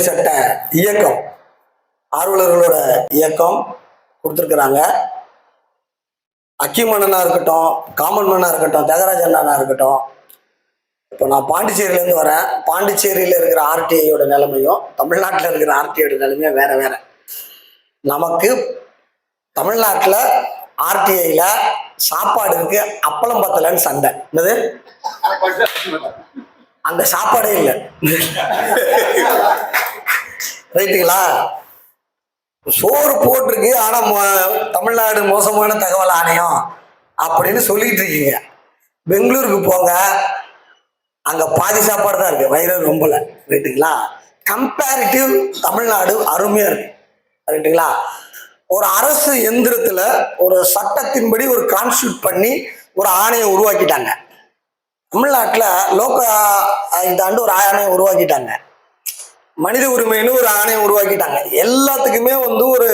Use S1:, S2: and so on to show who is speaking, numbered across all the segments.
S1: சட்ட இயக்கம். ஆர்வலர்களோட இயக்கம் கொடுத்துருக்குறாங்க. அக்கி மன்னனா இருக்கட்டும் காமன் மன்னா இருக்கட்டும் தியாகராஜ அண்ணனா இருக்கட்டும். இப்போ நான் பாண்டிச்சேரியிலேருந்து வரேன். பாண்டிச்சேரியில் இருக்கிற ஆர்டிஐயோட நிலைமையும் தமிழ்நாட்டில் இருக்கிற ஆர்டிஐயோட நிலைமையும் வேற வேற. நமக்கு தமிழ்நாட்டில் ஆர்டிஐயில் சாப்பாடு இருக்கு அப்பளம் பத்தலைன்னு சண்டை. என்னது? அங்க சாப்பாடே இல்லை. ரைட்டுங்களா? சோறு போட்டிருக்கு ஆனா தமிழ்நாடு மோசமான தகவல் ஆணையம் அப்படின்னு சொல்லிட்டு இருக்கீங்க. பெங்களூருக்கு போங்க. அங்க பாதி சாப்பாடு தான் இருக்கு. வயிறு ரொம்பல. ரைட்டுங்களா? கம்பேரிட்டிவ் தமிழ்நாடு அருமையா இருக்கு. ரைட்டுங்களா? ஒரு அரசு எந்திரத்துல ஒரு சட்டத்தின்படி ஒரு கான்ஸ்டியூட் பண்ணி ஒரு ஆணையம் உருவாக்கிட்டாங்க. தமிழ்நாட்டில் லோக இதாண்டு ஒரு ஆணையம் உருவாக்கிட்டாங்க. மனித உரிமைன்னு ஒரு ஆணையம் உருவாக்கிட்டாங்க. எல்லாத்துக்குமே வந்து ஒரு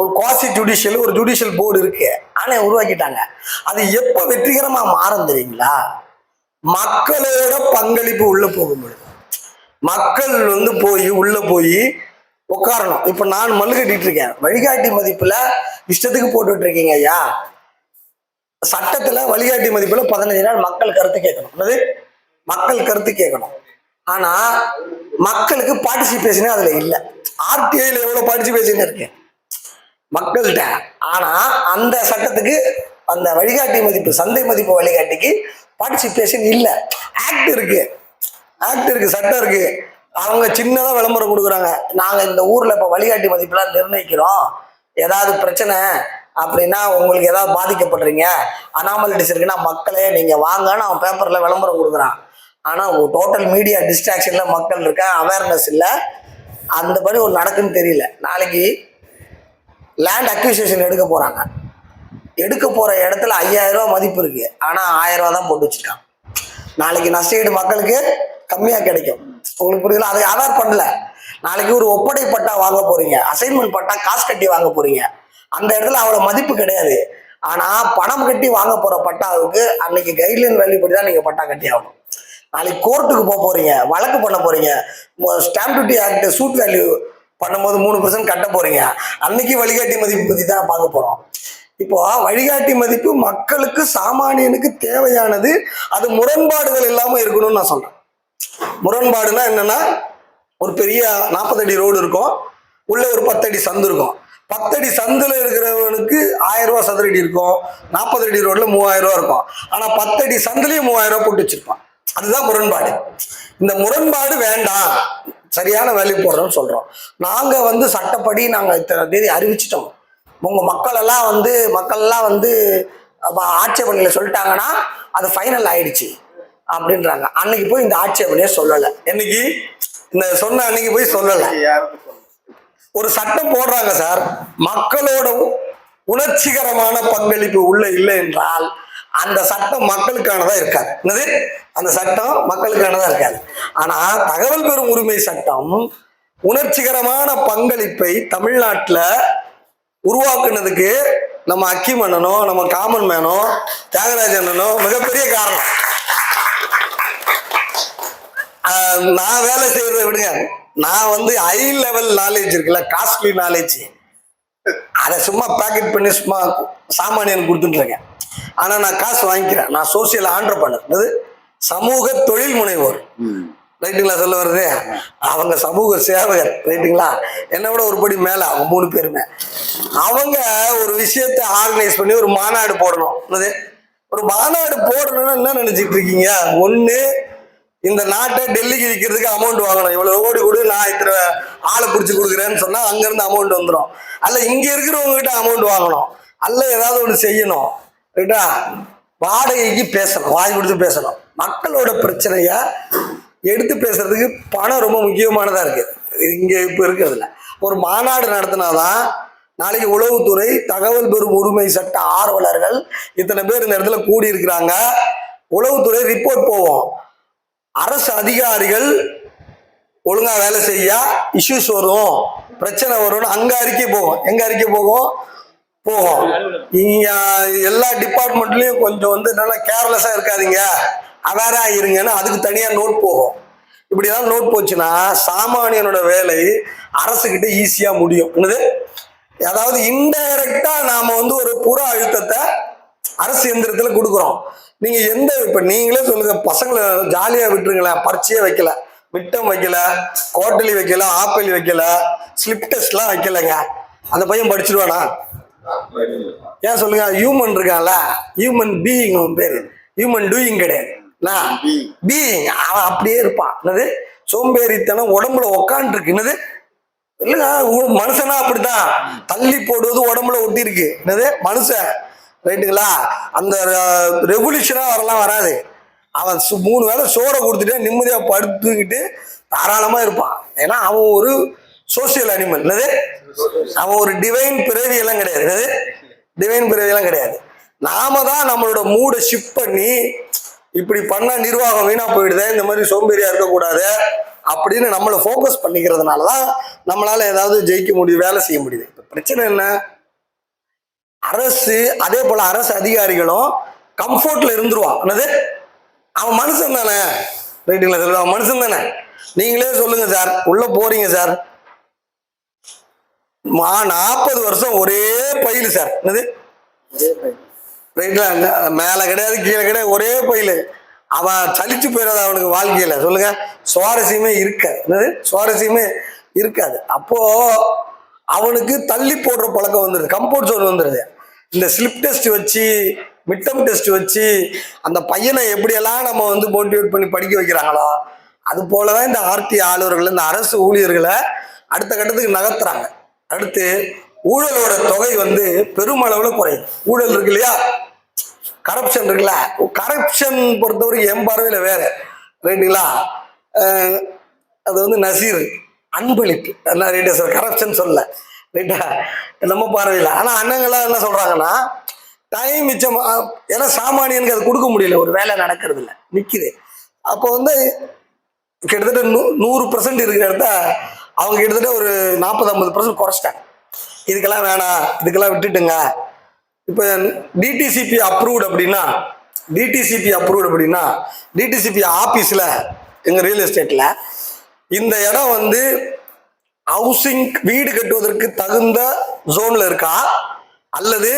S1: ஒரு குவாசி ஜுடிஷியல் ஒரு ஜுடிஷியல் போர்டு இருக்கு. ஆணையம் உருவாக்கிட்டாங்க. அது எப்போ வெற்றிகரமாக மாறும் தெரியுங்களா? மக்களோட பங்களிப்பு உள்ளே போகும்பொழுது மக்கள் வந்து போய் உள்ள போய் உட்காரணும் இப்போ நான் மல்லு கட்டிட்டு இருக்கேன். வழிகாட்டி மதிப்பில் இஷ்டத்துக்கு போட்டுட்ருக்கீங்க ஐயா. சட்டத்துல வழிகாட்டி மதிப்புல பதினஞ்சு நாள் மக்கள் கருத்து கேட்கணும். அதாவது மக்கள் கருத்து கேட்கணும். ஆனா மக்களுக்கு பார்ட்டிசிபேஷனே அதுல இல்ல. ஆர்டிஐல எவ்வளவு பார்ட்டிசிபேஷன் இருக்கு? மக்கள்கிட்ட. ஆனா அந்த சட்டத்துக்கு அந்த வழிகாட்டி மதிப்பு சந்தை மதிப்பு வழிகாட்டிக்கு பார்ட்டிசிபேஷன் இல்ல. ஆக்ட் இருக்கு. ஆக்ட் இருக்கு சட்டம் இருக்கு. அவங்க சின்னதா விளம்பரம் கொடுக்குறாங்க. நாங்க இந்த ஊர்ல இப்ப வழிகாட்டி மதிப்புலாம் நிர்ணயிக்கிறோம். ஏதாவது பிரச்சனை அப்படின்னா உங்களுக்கு ஏதாவது பாதிக்கப்படுறீங்க. அனாமலிட்டிஸ் இருக்குன்னா மக்களே நீங்க வாங்கன்னு அவன் பேப்பர்ல விளம்பரம் கொடுக்குறான். ஆனா டோட்டல் மீடியா டிஸ்ட்ராக்ஷன்ல மக்கள் இருக்க அவேர்னஸ் இல்லை. அந்த மாதிரி ஒரு நடக்குன்னு தெரியல. நாளைக்கு லேண்ட் அக்யூசியேஷன் எடுக்க போறாங்க. எடுக்க போற இடத்துல ஐயாயிரம் மதிப்பு இருக்கு. ஆனா ஆயிரம் தான் போட்டு வச்சிருக்காங்க நாளைக்கு நஷ்டஈடு மக்களுக்கு கம்மியா கிடைக்கும். உங்களுக்கு புரியல அதை ஆதார் பண்ணல. நாளைக்கு ஒரு ஒப்படை பட்டா வாங்க போறீங்க. அசைன்மெண்ட் பட்டா காசு கட்டி வாங்க போறீங்க. அந்த இடத்துல அவ்வளவு மதிப்பு கிடையாது. ஆனா பணம் கட்டி வாங்க போற பட்டாவுக்கு அன்னைக்கு கைட்லைன் வேல்யூ தான் நீங்க பட்டா கட்டி ஆகணும். நாளைக்கு கோர்ட்டுக்கு போக போறீங்க வழக்கு பண்ண போறீங்க stamp duty act suit value பண்ணும்போது மூணு பர்சன்ட் கட்ட போறீங்க. அன்னைக்கு வழிகாட்டி மதிப்பு பத்தி தான் பார்க்க போறோம். இப்போ வழிகாட்டி மதிப்பு மக்களுக்கு சாமானியனுக்கு தேவையானது அது முரண்பாடுகள் இல்லாம இருக்கணும்னு நான் சொல்றேன். முரண்பாடுனா என்னன்னா ஒரு பெரிய நாற்பது அடி ரோடு இருக்கும் உள்ள ஒரு பத்தடி சந்து இருக்கும். பத்தடி சந்தில் இருக்கிறவனுக்கு ஆயிரம் ரூபா சதுரடி இருக்கும். நாற்பது அடி ரோட்ல மூவாயிரம் ரூபாய் இருக்கும். ஆனா பத்தடி சந்திலையும் மூவாயிரம் ரூபா போட்டு வச்சிருப்பான். அதுதான் முரண்பாடு. இந்த முரண்பாடு வேண்டாம். சரியான வேல்யூ போடுறோம்னு சொல்றோம். நாங்க வந்து சட்டப்படி நாங்க இத்தனை தேதி அறிவிச்சிட்டோம். உங்க மக்கள் எல்லாம் வந்து மக்கள் எல்லாம் வந்து அப்ப ஆட்சேபனையில சொல்லிட்டாங்கன்னா அது ஃபைனல் ஆயிடுச்சு அப்படின்றாங்க. அன்னைக்கு போய் இந்த ஆட்சேபனையே சொல்லலை. என்னைக்கு? இந்த சொன்ன அன்னைக்கு போய் சொல்லலை. ஒரு சட்டம் போடுறாங்க சார். மக்களோட உணர்ச்சிகரமான பங்களிப்பு உள்ள இல்லை என்றால் அந்த சட்டம் மக்களுக்கானதா இருக்காது. என்னது? அந்த சட்டம் மக்களுக்கானதா இருக்காது. ஆனா தகவல் பெறும் உரிமை சட்டம் உணர்ச்சிகரமான பங்களிப்பை தமிழ்நாட்டில் உருவாக்குனதுக்கு நம்ம அக்கி மன்னனோ நம்ம காமன் மேனோ தியாகராஜ அண்ணனோ மிகப்பெரிய காரணம். நான் வேலை செய்யறதை விடுங்க. நான் வந்து ஹை லெவல் நாலேஜ் இருக்குல்ல காஸ்ட்லி நாலேஜ் அதை சும்மா பேக்கெட் பண்ணி சும்மா சாமானியன் கொடுத்துட்டு இருக்கேன் ஆனா நான் காசு வாங்கிக்கிறேன். நான் சோசியல் ஆண்டர் பண்ணது சமூக தொழில் முனைவோர். ரைட்டுங்களா சொல்ல வருது. அவங்க சமூக சேவகர். ரைட்டுங்களா என்னை விட ஒரு படி மேல. அவங்க மூணு பேருமே. அவங்க ஒரு விஷயத்தை ஆர்கனைஸ் பண்ணி ஒரு மாநாடு போடணும். என்னது? ஒரு மாநாடு போடணும்னா என்ன நினைச்சிட்டு இருக்கீங்க? ஒண்ணு இந்த நாட்டை டெல்லிக்கு விற்கிறதுக்கு அமௌண்ட் வாங்கணும். இவ்வளவு ஓடி கொடு நான் இத்தனை ஆளை பிடிச்சி கொடுக்குறேன்னு சொன்னா அங்க இருந்து அமௌண்ட் வந்துடும் அல்ல இங்க இருக்கிறவங்க கிட்ட அமௌண்ட் வாங்கணும். அல்ல ஏதாவது ஒண்ணு செய்யணும். ரைட்டா? வாடகைக்கு பேசணும். வாங்கி கொடுத்து பேசணும். மக்களோட பிரச்சனைய எடுத்து பேசுறதுக்கு பணம் ரொம்ப முக்கியமானதா இருக்கு. இங்க இப்ப இருக்கிறதுல. ஒரு மாநாடு நடத்தினாதான் நாளைக்கு உளவுத்துறை தகவல் பெறும் உரிமை சட்ட ஆர்வலர்கள் இத்தனை பேர் இந்த இடத்துல கூடி இருக்கிறாங்க உளவுத்துறை ரிப்போர்ட் போவோம். அரசு அதிகாரிகள் ஒழுங்கா வேலை செய்ய இஷ்யூஸ் வரும் பிரச்சனை வரும்னு அங்க அறிக்கை போகும். எங்க அறிக்கை போகும்? போகும். நீங்க எல்லா டிபார்ட்மெண்ட்லயும் கொஞ்சம் வந்து நல்லா கேர்லெஸ்ஸா இருக்காதீங்க. அவேரா இருங்கன்னு அதுக்கு தனியா நோட் போகும். இப்படிதான் நோட் போச்சுன்னா சாமானியனோட வேலை அரசுகிட்ட ஈஸியா முடியும். என்னது? அதாவது இன்டைரக்டா நாம வந்து ஒரு புற அழுத்தத்தை அரசு எந்திரத்துல கொடுக்குறோம். நீங்க எந்த இப்ப நீங்களே சொல்லுங்க பசங்களை ஜாலியா விட்டுருங்களேன் பரீட்சையே வைக்கல மிட்டம் வைக்கல கோட்டலி வைக்கல ஆப்பிள் வைக்கல ஸ்லிப் டெஸ்ட்லாம் வைக்கலங்க. அந்த பையன் படிச்சிருவானா? ஏன் சொல்லுங்க ஹியூமன் இருக்கான்ல ஹியூமன் பீயிங் அவன் பேரு. ஹியூமன் டூயிங் கிடையாது. பீயிங் அவன் அப்படியே இருப்பான். என்னது? சோம்பேறித்தனம் உடம்புல உக்காந்துருக்கு. என்னது? இல்லைங்க மனுஷனா அப்படித்தான். தள்ளி போடுவது உடம்புல ஒட்டி இருக்கு என்னது? மனுஷன். ரைட்டுங்களா? அந்த ரெவல்யூஷனா வரலாம் வராது. அவன் மூணு வேளை சோறை கொடுத்துட்டு நிம்மதியாக படுத்துக்கிட்டு தாராளமாக இருப்பான். ஏன்னா அவன் ஒரு சோசியல் அனிமல் என்னது? அவன் ஒரு டிவைன் பிறவி எல்லாம் கிடையாது. என்னது? டிவைன் பிறவி எல்லாம் கிடையாது. நாம தான் நம்மளோட மூடை ஷிஃப்ட் பண்ணி இப்படி பண்ணால் நிர்வாகம் வீணாக போயிடுது இந்த மாதிரி சோம்பேறியாக இருக்கக்கூடாது அப்படின்னு நம்மளை ஃபோக்கஸ் பண்ணிக்கிறதுனால தான் நம்மளால் ஏதாவது ஜெயிக்க முடியுது வேலை செய்ய முடியுது. இப்போ பிரச்சனை என்ன? அரசு அதே போல அரசு அதிகாரிகளும் கம்ஃபர்ட்ல இருந்துருவான் என்னது? அவன் மனுஷன் தானே? ரைட்டுங்களா சார்? அவன் மனுஷன் தானே? நீங்களே சொல்லுங்க சார். உள்ள போறீங்க சார். நாற்பது வருஷம் ஒரே பயில் சார். என்னது? ரைட்ல மேல கிடையாது கீழே கிடையாது ஒரே பயில் அவன் சலிச்சு போயிடாது அவனுக்கு வாழ்க்கையில. சொல்லுங்க. சுவாரஸ்யமே இருக்காது என்னது? சுவாரஸ்யமே இருக்காது. அப்போ அவனுக்கு தள்ளி போடுற பழக்கம் வந்துடுது கம்போர்ட் ஜோன் வந்துடுது இந்த ஸ்லிப் டெஸ்ட் வச்சு மிட்டம் டெஸ்ட் வச்சு அந்த பையனை எப்படியெல்லாம் நம்ம வந்து மோட்டிவேட் பண்ணி படிக்க வைக்கிறாங்களோ அது போலதான் இந்த ஆர்டி ஆளுநர்கள் இந்த அரசு ஊழியர்களை அடுத்த கட்டத்துக்கு நகர்த்துறாங்க. அடுத்து ஊழலோட தொகை வந்து பெருமளவுல குறையும். ஊழல் இருக்கு இல்லையா? கரப்ஷன் இருக்குல்ல? கரப்ஷன் பொறுத்தவரைக்கும் என் பார்வையில வேற. ரைட்டுங்களா? அது வந்து நசீர் அன்பளிப்பு. என்ன ரைட்டா சார் கரப்ஷன் சொல்லலை ரைட்டா நம்ம பார்வையில். ஆனால் அண்ணங்களாம் என்ன சொல்கிறாங்கன்னா டைம் மிச்சம் ஏன்னா சாமானியனுக்கு அது கொடுக்க முடியல. ஒரு வேலை நடக்கிறது இல்லை நிற்கிது அப்போ வந்து கிட்டத்தட்ட நூ நூறு பர்சன்ட் இருக்கிற இடத்த அவங்க கிட்டத்தட்ட ஒரு நாற்பது ஐம்பது பர்சன்ட் குறைச்சிட்டாங்க. இதுக்கெல்லாம் வேணாம். இதுக்கெல்லாம் விட்டுட்டுங்க. இப்போ டிடிசிபி அப்ரூவ்டு அப்படின்னா டிடிசிபி அப்ரூவ்டு அப்படின்னா டிடிசிபி ஆஃபீஸில் எங்கள் ரியல் எஸ்டேட்டில் இந்த இடம் வந்து ஹவுசிங் வீடு கட்டுவதற்கு தகுந்த ஜோன்ல இருக்கா? அல்லது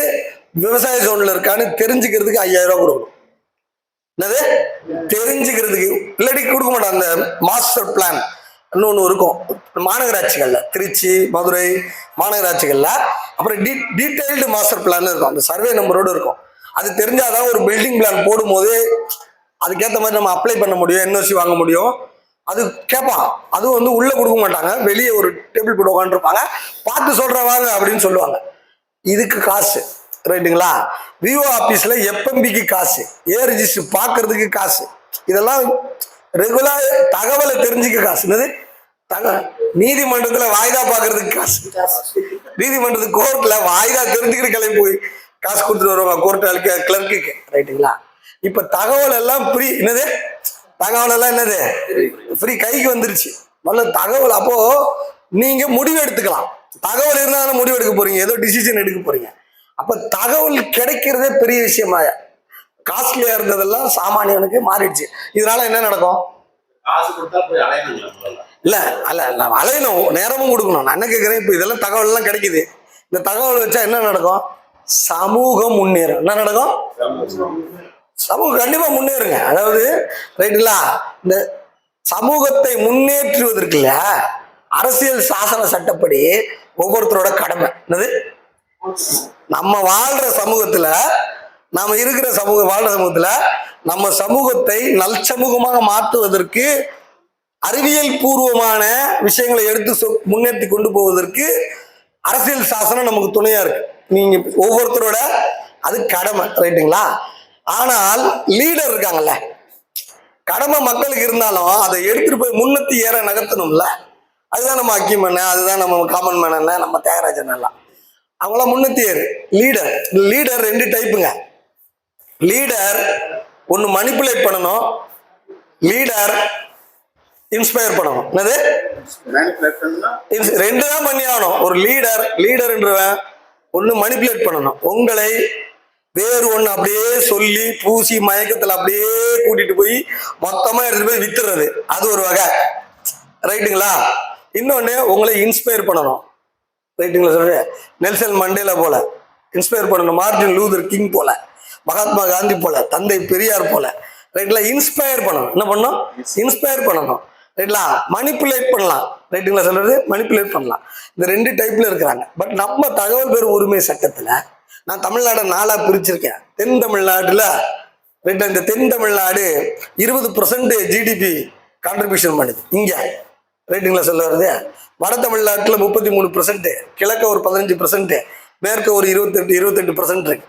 S1: விவசாய ஜோன்ல இருக்கான்னு தெரிஞ்சுக்கிறதுக்கு ஐயாயிரம் ரூபாய் கொடுக்கணும். என்னது? தெரிஞ்சுக்கிறதுக்கு இல்லாட்டி கொடுக்க மாட்டான் அந்த மாஸ்டர் பிளான் இன்னொன்று இருக்கும். மாநகராட்சிகள்ல திருச்சி மதுரை மாநகராட்சிகள்ல. அப்புறம் டீ டீட்டெயில்டு மாஸ்டர் பிளான் இருக்கும். அந்த சர்வே நம்பரோடு இருக்கும். அது தெரிஞ்சாதான் ஒரு பில்டிங் பிளான் போடும்போது அதுக்கேற்ற மாதிரி நம்ம அப்ளை பண்ண முடியும் என்ஓசி வாங்க முடியும். அது கேட்பான் அதுவும் வந்து உள்ள கொடுக்க மாட்டாங்க. வெளியே ஒரு டேபிள் போட்டு உட்காந்துருப்பாங்க பார்த்து சொல்றவாங்க அப்படின்னு சொல்லுவாங்க. இதுக்கு காசு. ரைட்டுங்களா? விஓ ஆபீஸ்ல எப்எம்பிக்கு காசு. ஏ ரிஜிஸ்டர் பார்க்கறதுக்கு காசு. இதெல்லாம் ரெகுலர் தகவலை தெரிஞ்சுக்க காசு. என்னது? தக நீதிமன்றத்துல வாய்தா பார்க்கறதுக்கு காசு. நீதிமன்றத்துக்கு கோர்ட்ல வாய்தா தெரிஞ்சுக்கிற கிளம்பி போய் காசு கொடுத்துட்டு வருவாங்க. கோர்ட் கிளர்க்குக்கு ரைட்டுங்களா? இப்ப தகவல் எல்லாம் ஃப்ரீ என்னது? தகவல் எல்லாம் என்னது? ஃப்ரீ கைக்கு வந்துருச்சு. நல்ல தகவல். அப்போ நீங்க முடிவு எடுத்துக்கலாம். தகவல் இருந்தா தானே முடிவு எடுக்க போறீங்க. ஏதோ டிசிஷன் எடுக்க போறீங்க. அப்ப தகவல் கிடைக்கிறதே பெரிய விஷயமா காஸ்ட்லியா இருந்ததெல்லாம் சாமானியனுக்கு மாறிடுச்சு. இதனால என்ன நடக்கும்? இல்ல அல்ல நான் அலையணும். நேரமும் கொடுக்கணும். நான் என்ன கேட்குறேன் இப்போ இதெல்லாம் தகவல் எல்லாம் கிடைக்குது. இந்த தகவல் வச்சா என்ன நடக்கும்? சமூகம் முன்னேறும். என்ன நடக்கும்? சமூகம் கண்டிப்பா முன்னேறுங்க. அதாவது ரைட்டுங்களா இந்த சமூகத்தை முன்னேற்றுவதற்கு அரசியல் சாசன சட்டப்படி ஒவ்வொருத்தரோட கடமை. என்னது? நம்ம வாழ்ற சமூகத்துல நாம இருக்கிற சமூக வாழ்ற சமூகத்துல நம்ம சமூகத்தை நல் சமூகமாக மாற்றுவதற்கு அறிவியல் பூர்வமான விஷயங்களை எடுத்து சொ- முன்னேற்றி கொண்டு போவதற்கு அரசியல் சாசனம் நமக்கு துணையா இருக்கு. நீங்க ஒவ்வொருத்தரோட அது கடமை ரைட்டுங்களா ஆனால் லீடர் இருக்காங்கல்ல. கடமை மக்களுக்கு இருந்தாலும் அதை எடுத்துட்டு போய் முன்னத்தி ஏற நகர்த்தணும்ல. அதுதான் நம்ம அக்கிமண்ண அதுதான் நம்ம காமன் மேனண்ண நம்ம தியாகராஜன் எல்லாம். அவங்களாம் முன்னத்தி ஏறு. லீடர் லீடர் ரெண்டு டைப்புங்க லீடர் ஒன்று மணிப்புலேட் பண்ணணும். லீடர் இன்ஸ்பயர் பண்ணணும். என்னது? ரெண்டு தான் பண்ணி ஆகணும். ஒரு லீடர் லீடர்ன்றவன் ஒன்று மணிப்புலேட் பண்ணணும். உங்களை வேறு ஒன்று அப்படியே சொல்லி பூசி மயக்கத்தில் அப்படியே கூட்டிட்டு போய் மொத்தமாக எடுத்துட்டு போய் வித்துறது. அது ஒரு வகை. ரைட்டுங்களா? இன்னொன்று உங்களை இன்ஸ்பயர் பண்ணணும். ரைட்டுங்களா சொல்றேன் நெல்சன் மண்டேல போல. இன்ஸ்பயர் பண்ணணும். மார்டின் லூதர் கிங் போல. மகாத்மா காந்தி போல. தந்தை பெரியார் போல. ரைட்டுங்களா? இன்ஸ்பயர் பண்ணணும். என்ன பண்ணணும்? இன்ஸ்பயர் பண்ணணும். ரைட்டுங்களா? மணிப்புலேட் பண்ணலாம். ரைட்டுங்களா சொல்றது? மணிப்புலேட் பண்ணலாம். இந்த ரெண்டு டைப்ல இருக்கிறாங்க. பட் நம்ம தகவல் பெறும் உரிமை சட்டத்தில் நான் தமிழ்நாடை நாளா பிரிச்சிருக்கேன். தென் தமிழ்நாடுல ரெண்டு இந்த தென் தமிழ்நாடு இருபது பர்சன்ட் ஜிடிபி கான்ட்ரிபியூஷன் பண்ணுது. இங்க. ரைட்டுங்களா சொல்ல வருது. வட தமிழ்நாட்டில் முப்பத்தி மூணு பர்சன்ட் கிழக்க ஒரு பதினஞ்சு பர்சன்ட் மேற்க ஒரு இருபத்தெட்டு இருபத்தெட்டு பர்சன்ட் இருக்கு.